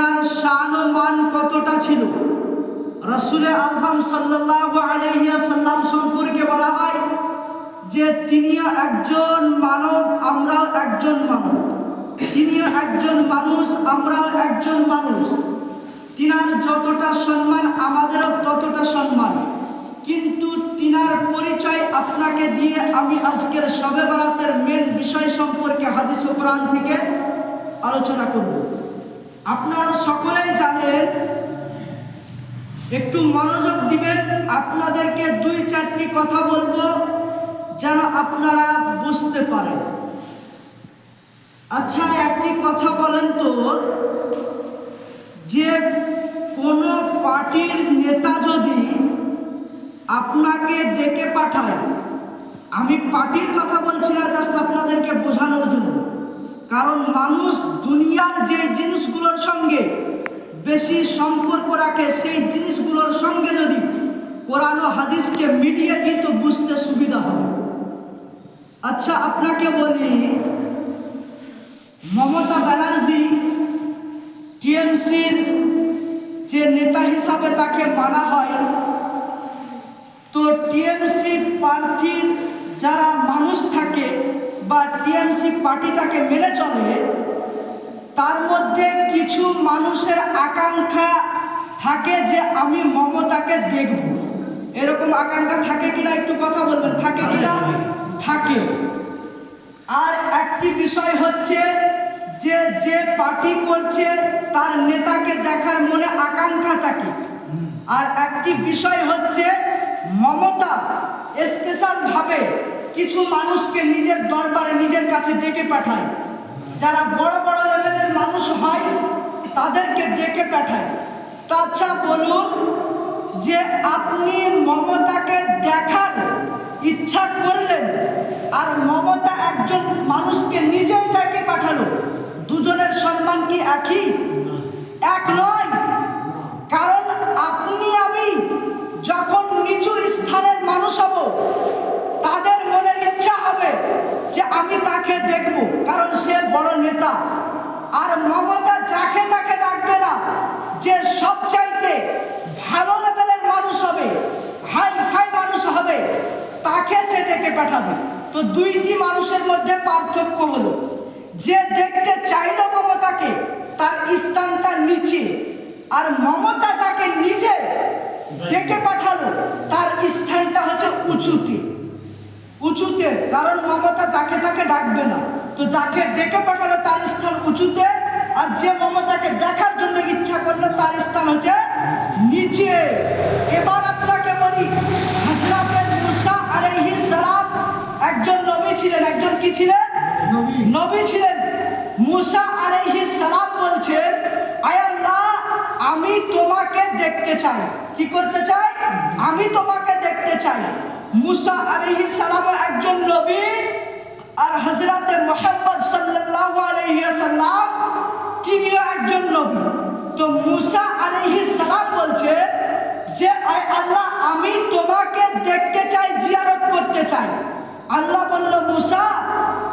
তিনার শান ও মান কতটা ছিল? রসুলের আজম সাল্লাল্লাহু আলাইহি সাল্লাম সম্পর্কে বলা হয় যে তিনিও একজন মানব, আমরাও একজন মানব। তিনিও একজন মানুষ, আমরাও একজন মানুষ। তিনার যতটা সম্মান, আমাদেরও ততটা সম্মান। কিন্তু তিনার পরিচয় আপনাকে দিয়ে আমি আজকের শবে বরাতের মেন বিষয় সম্পর্কে হাদিস কোরআন থেকে আলোচনা করব। আপনারা সকলেই জানেন, একটু মনোযোগ দিবেন, আপনাদেরকে দুই চারটি কথা বলব যেন আপনারা বুঝতে পারেন। আচ্ছা একটি কথা বলেন তো, যে কোনো পার্টির নেতা যদি আপনাকে ডেকে পাঠায়, আমি পার্টির কথা বলছি না, জাস্ট আপনাদেরকে বোঝানোর জন্য। কারণ মানুষ দুনিয়ার যে জিনিসগুলোর সঙ্গে বেশি সম্পর্ক রাখে সেই জিনিসগুলোর সঙ্গে যদি কোরআন ও হাদিসকে মিলিয়ে দিই তো বুঝতে সুবিধা হবে। আচ্ছা আপনাকে বলি, মমতা ব্যানার্জি টিএমসির যে নেতা হিসাবে তাকে মানা হয়, তো টিএমসি প্রার্থীর যারা মানুষ থাকে বা টিএমসি পার্টিটাকে মেনে চলে, তার মধ্যে কিছু মানুষের আকাঙ্ক্ষা থাকে যে আমি মমতাকে দেখব। এরকম আকাঙ্ক্ষা থাকে কিনা একটু কথা বলবেন? থাকে কিনা? থাকে। আর একটি বিষয় হচ্ছে যে যে পার্টি করছে তার নেতাকে দেখার মনে আকাঙ্ক্ষা থাকে। আর একটি বিষয় হচ্ছে মমতা স্পেশালভাবে কিছু মানুষকে নিজের দরবারে নিজের কাছে ডেকে পাঠায়। যারা বড় বড় লেভেলের মানুষ হয় তাদেরকে ডেকে পাঠায়। তা আচ্ছা বলুন যে আপনি মমতাকে দেখার ইচ্ছা করলেন আর মমতা একজন মানুষকে নিজেই ডেকে পাঠালো, দুজনের সম্মান কি একই? এক নয়। কারণ আপনি, আমি যখন নিচু স্থানের মানুষ হব, তাদের মনের ইচ্ছা হবে যে আমি তাকে দেখব, কারণ সে বড় নেতা। আর মমতা যাকে তাকে ডাকবে না যে সবচাইতে ভালো লেভেলের মানুষ হবে হাই ফাই মানুষ হবে তাকে সে ডেকে পাঠাবে। তো দুইটি মানুষের মধ্যে পার্থক্য হলো, যে দেখতে চাইলো মমতাকে, তার স্থানটা নিচে, আর মমতা যাকে নিজে ডেকে পাঠালো, তার স্থানটা হচ্ছে উঁচুতে। উঁচুতে, কারণ মমতা যাকে তাকে ডাকবে না। তো যাকে ডেকে পাঠালো, তার স্থান উঁচুতে, আর যে মমতাকে দেখার জন্য ইচ্ছা করল, তার স্থান হচ্ছে নিচে। এবার আপনাকে বলি নবী ছিলেন একজন কি ছিলেন? নবী। ছিলেন মুসা আলাইহিস সালাম বলছেন আয় আল্লাহ আমি তোমাকে দেখতে চাই। কি করতে চাই? আমি তোমাকে দেখতে চাই। মুসা আলাইহিস সালাম একজন নবী আর হযরতে মুহাম্মদ সাল্লাল্লাহু আলাইহি সাল্লাম তিনিও একজন নবী। তো মুসা আলাইহিস সালাম বলছেন যে আয় আল্লাহ আমি তোমাকে দেখতে চাই জিয়ারত করতে চাই। আল্লাহ বলল, মুসা,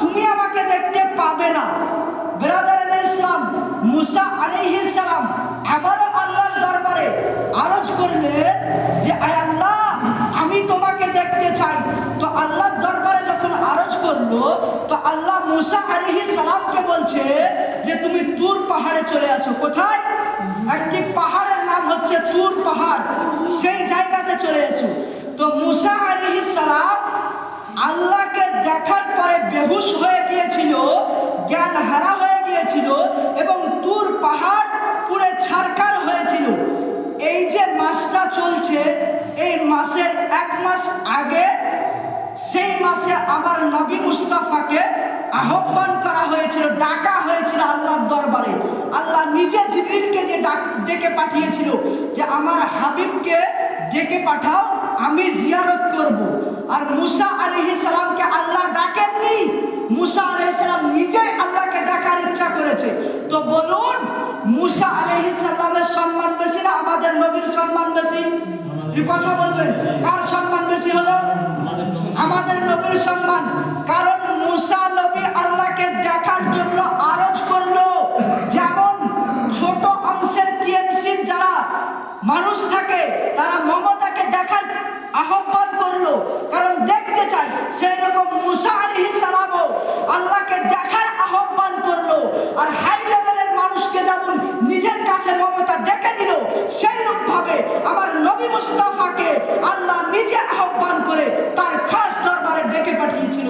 তুমি আমাকে দেখতে পাবে না। ব্রাদার ইসলাম মুসা সালাম আবারও আল্লাহর দরবারে আরজ করলেন যে, আয় আল্লাহ, আমি তোমাকে দেখতে চাই। তো আল্লাহর দরবারে যখন আরজ করল, তো আল্লাহ মুসা আলাইহিস সালামকে বলছে যে, তুমি তুর পাহাড়ে চলে আসো। কোথায়? একটি পাহাড়ের নাম হচ্ছে তুর পাহাড়। সেই জায়গাতে চলে এসো। তো মুসা আলাইহিস সালাম আল্লাহকে দেখার পরে বেহুশ হয়ে গিয়েছিল, জ্ঞান হারা হয়ে গিয়েছিল এবং তুর পাহাড় পুরে ছারকার হয়েছিল। এই যে মাসটা চলছে, এই মাসের এক মাস আগে সেই মাসে আমার নবী মুস্তাফাকে আহ্বান করা হয়েছিল, ডাকা হয়েছিল আল্লাহর দরবারে। আল্লাহ নিজে জিবরিলকে দিয়ে ডাক, ডেকে পাঠিয়েছিল যে, আমার হাবিবকে ডেকে পাঠাও, আমি জিয়ারত করব। আর মুসা আলহি সালামকে আল্লাহ ডাকেননি। মুসা আলহি সালাম নিজেই আল্লাহকে ডাকার ইচ্ছা করেছে। তো বলুন, মুসা আলহি সাল্লামের সম্মান বেশি না আমাদের নবীর সম্মান বেশি? কথা বলবেন, কার সম্মান বেশি হলো? আমাদের নবীর সম্মান। কারণ মুসা মুসা আলাইহিস সালামও আল্লাহকে দেখার আহ্বান করল। আর হাই লেভেলের মানুষকে যেমন নিজের কাছে মমতা ডেকে দিল সেই রূপ ভাবে আমার নবী মুস্তাফাকে আল্লাহ নিজে আহ্বান করে তার খাস দরবারে ডেকে পাঠিয়েছিল।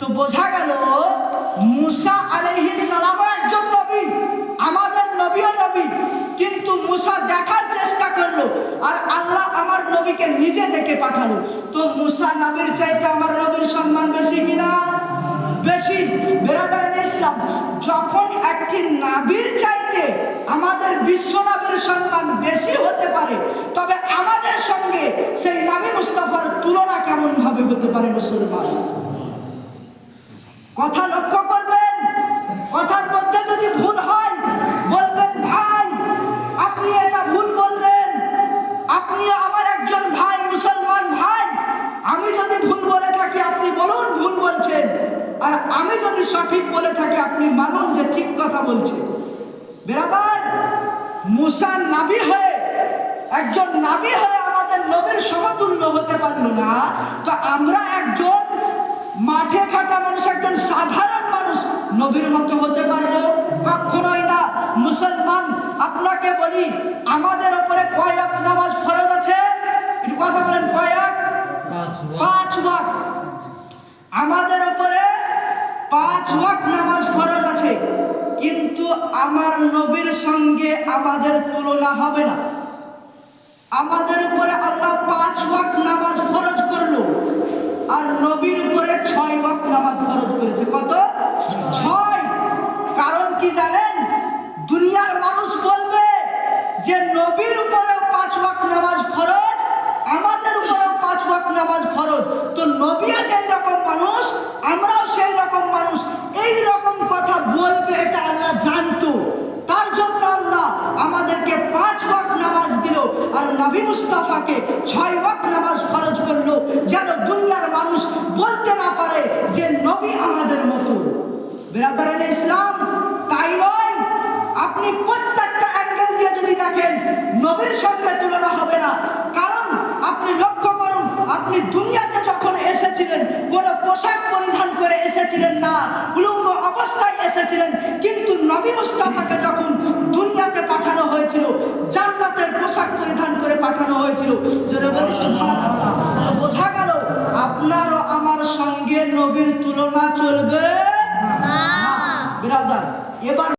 তো বোঝা গেল, মুসা আলাইহিস সালাম নবীকে নিজে ডেকে পাঠালো। তো মুসা নবীর চাইতে আমার নবীর সম্মান বেশি কিনা? বেশি। বেরাদার ইসলাম, যখন একটি নাবির চাইতে আমাদের বিশ্ব নাবির সম্মান বেশি হতে পারে, তবে আমাদের সঙ্গে সেই নাবি মুস্তাফার তুলনা কেমন ভাবে হতে পারে মুসলমান? কথা লক্ষ্য করবেন? কথার বেরাদার মুসা নাবি হয়ে একজন নাবি হয়ে আমাদের নবীর সমতুল্য হতে পারল না। তো আমরা একজন মাঠে খাটা মানুষ একজন সাধারণ মানুষ নবীর মতো হতে পারব? কখনোই না। মুসলমান আপনাকে বলি আমাদের উপরে কয়েক নামাজ ফরজ আছে? একটু কথা বলেন কয়েক পাঁচ ওয়াক্ত। আমাদের উপরে পাঁচ ওয়াক্ত নামাজ ফরজ আছে। কিন্তু আমার নবীর সঙ্গে আমাদের তুলনা হবে না। আমাদের উপরে আল্লাহ পাঁচ ওয়াক্ত নামাজ ফরজ করল আর নবীর উপরে ছয় ওয়াক্ত নামাজ ফরজ করেছে। কত? ছয়। কারণ কি জানেন? দুনিয়ার মানুষ বলবে যে নবীর উপরেও পাঁচ ওয়াক নামাজ ফরজ, আমাদের উপরেও পাঁচ ওয়াক নামাজ ফরজ। তো নবীও যেই রকম মানুষ, আমরাও সেই রকম মানুষ। এই রকম কথা বলবে এটা আল্লাহ জানতো তার জন্য আল্লাহ আমাদেরকে পাঁচ ওয়াক্ত নামাজ দিল আর নবী মুস্তাফাকে ছয় ওয়াক্ত নামাজ ফরজ করল যেন দুনিয়ার মানুষ বলতে না পারে যে নবী আমাদের মতো। বেরাদারান ইসলাম, তাই নয়, আপনি প্রত্যেকটা অ্যাঙ্গেল দিয়ে যদি দেখেন, নবীর সঙ্গে তুলনা হবে না। কারণ আপনি লক্ষ্য করুন, আপনি দুনিয়াতে যখন এসেছিলেন, কোনো পোশাক পরিধান করে এসেছিলেন না, উলঙ্গ অবস্থায় এসেছিলেন, কিন্তু নবী মুস্তাফাকে যখন দুনিয়াতে পাঠানো হয়েছিল জান্নাতের পোশাক পরিধান করে হয়েছিল জোরে বলে বোঝা গেল আপনার ও আমার সঙ্গে নবীর তুলনা চলবে না বিরাদার। এবার